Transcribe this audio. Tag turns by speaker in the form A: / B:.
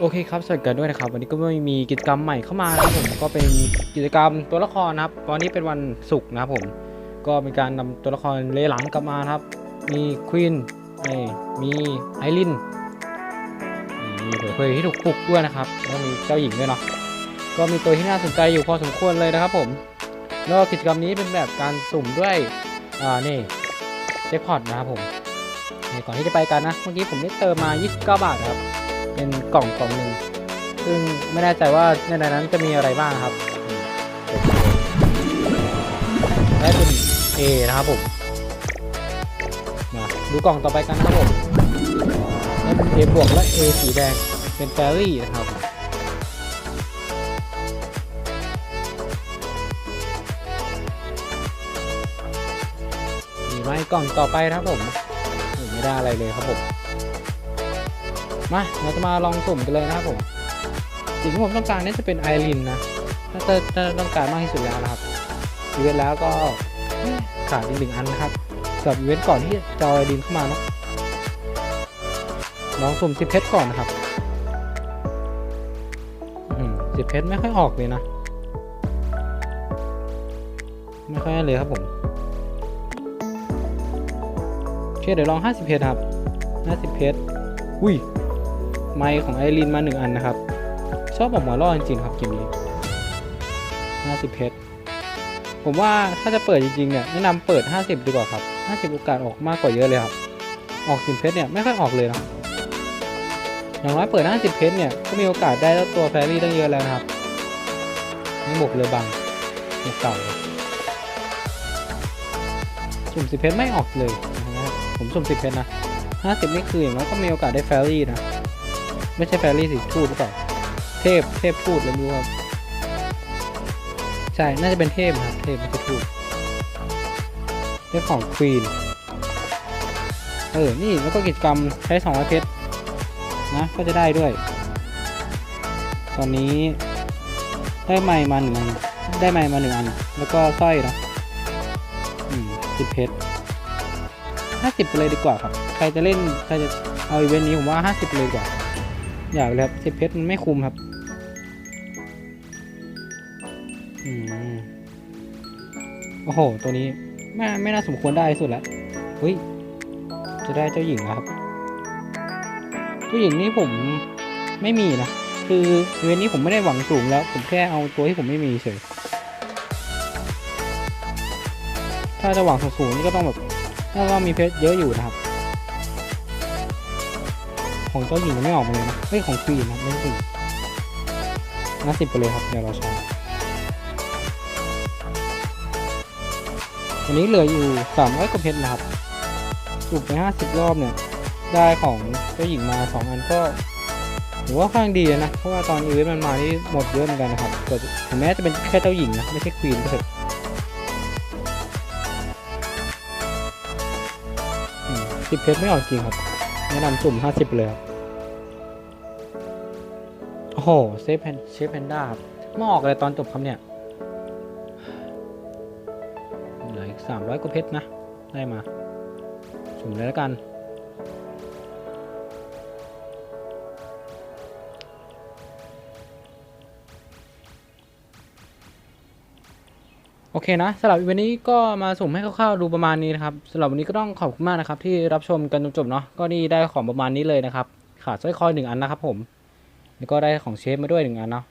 A: โอเคครับสวัสดีกันด้วยนะครับวันนี้ก็ไม่มีกิจกรรมใหม่เข้ามานะครับผมก็เป็นกิจกรรมตัวละครนะครับวันนี้เป็นวันศุกร์นะครับผมก็เป็นการนำตัวละครเลหลังกลับมาครับ มีควีนมีไอรินมีเผยเผยที่ถูกปลุกด้วยนะครับแล้วมีเจ้าหญิงด้วยเนาะก็มีตัวที่น่าสนใจอยู่พอสมควรเลยนะครับผมแล้วกิจกรรมนี้เป็นแบบการสุ่มด้วยอ่านี่เจ็คพอตนะครับผมก่อนที่จะไปกันนะเมื่อกี้ผมได้เติมมา 29 บาทครับ เป็นกล่องกล่องหนึ่งซึ่งไม่แน่ใจว่าในนั้นจะมีอะไรบ้างครับได้เป็น A นะครับผมมาดูกล่องต่อไปกันนะครับผมได้เป็น A บวกและ A สีแดงเป็นแฟรี่นะครับมีไหมกล่องต่อไปนะครับผมไม่ได้อะไรเลยครับผม มาเราจะมาลองสุ่มกันเลยนะครับผมสิ่งที่ผมต้องการนี่จะเป็นไอรินนะถ้าจะต้องการมากที่สุดแล้วนะครับอีเวนต์แล้วก็ขาดอีกหนึ่งอันนะครับสำหรับอีเวนต์ก่อนที่จะเอาไอรินเข้ามาเนาะลองสุ่มสิบเพชรก่อนนะครับสิบเพชรไม่ค่อยออกเลยนะ ไม่ค่อยเลยครับผมโอเคเดี๋ยวลอง50เพชรครับ50เพชรอุ้ย ไมค์ของไอรีนมาหนึ่งอันนะครับ ชอบออกมาล่อจริงๆครับเกมนี้ 50 เพชร ผมว่าถ้าจะเปิดจริงๆเนี่ยแนะนำเปิด 50 ดีกว่าครับ 50 โอกาสออกมากกว่าเยอะเลยครับ ออก10เพชรเนี่ยไม่ค่อยออกเลยนะอย่างน้อยเปิด 50 เพชรเนี่ยก็มีโอกาสได้ตัวแฟรี่ตั้งเยอะแล้วนะครับนี่หมกเรือบังหมกเก่าสุ่ม10เพชรไม่ออกเลยนะครับผมสุ่ม10เพชรนะ50นี่คืออย่างน้อยก็มีโอกาสได้แฟรี่นะ ไม่ใช่แฟรี่สิทูตหรือเปล่าเทพเทพทูตแล้วม่รู้ครับใช่ น่าจะเป็นเทพครับ เทพไม่ใช่ทูตเรื่องของควีนเออ นี่แล้วก็กิจกรรมใช้200เพชรนะ ก็จะได้ด้วย ตอนนี้ได้ไม้มาหนึ่งอัน ได้ไม้มาหนึ่งอัน แล้วก็สร้อยนะอืมสิบเพชรห้าสิบไปเลยดีกว่าครับ ใครจะเล่น ใครจะเอาอีเวนต์นี้ผมว่าห้าสิบเลยดีกว่า อย่าเลยครับสิบเพชรมันไม่คุมครับอืมโอ้โห ตัวนี้ไม่ไม่น่าสมควรได้ที่สุดแล้วเฮ้ย จะได้เจ้าหญิงแล้วครับ เจ้าหญิงนี่ผมไม่มีนะ คือเวนนี้ผมไม่ได้หวังสูงแล้ว ผมแค่เอาตัวที่ผมไม่มีเฉย ถ้าจะหวังสูงๆนี่ก็ต้องแบบ ถ้าว่ามีเพชรเยอะอยู่นะครับ ของเจ้าหญิงยังไม่ออกมาเลยนะเฮ้ยของควีนนะไม่ใช่ห้าสิบไปเลยครับ เดี๋ยวเราใช้วันนี้เหลืออยู่สามร้อยกว่าเพชรนะครับจุบไปห้าสิบรอบเนี่ย ได้ของเจ้าหญิงมาสองอันก็ถือว่าค่อนข้างดีนะ เพราะว่าตอนอีเวนต์มันมานี่หมดเยอะเหมือนกันนะครับแต่ถึงแม้จะเป็นแค่เจ้าหญิงนะ ไม่ใช่ควีนก็เถอะสิบเพชรไม่ออกจริงครับ แนะนำสุ่มห้าสิบเลยครับโอ้โหเซฟแพนเชฟแพนด้าครับไม่ออกเลยตอนจบคำเนี่ยเหลืออีกสามร้อยกว่าเพชรนะ ได้มาสุ่มเลยแล้วกัน โอเคนะสำหรับวันนี้ก็มาสุ่มให้คร่าวๆดูประมาณนี้นะครับสำหรับวันนี้ก็ต้องขอบคุณมากนะครับที่รับชมกันจนจบเนาะก็นี่ได้ของประมาณนี้เลยนะครับขาดสร้อยคอหนึ่งอันนะครับผมแล้วก็ได้ของเชฟมาด้วยหนึ่งอันเนาะ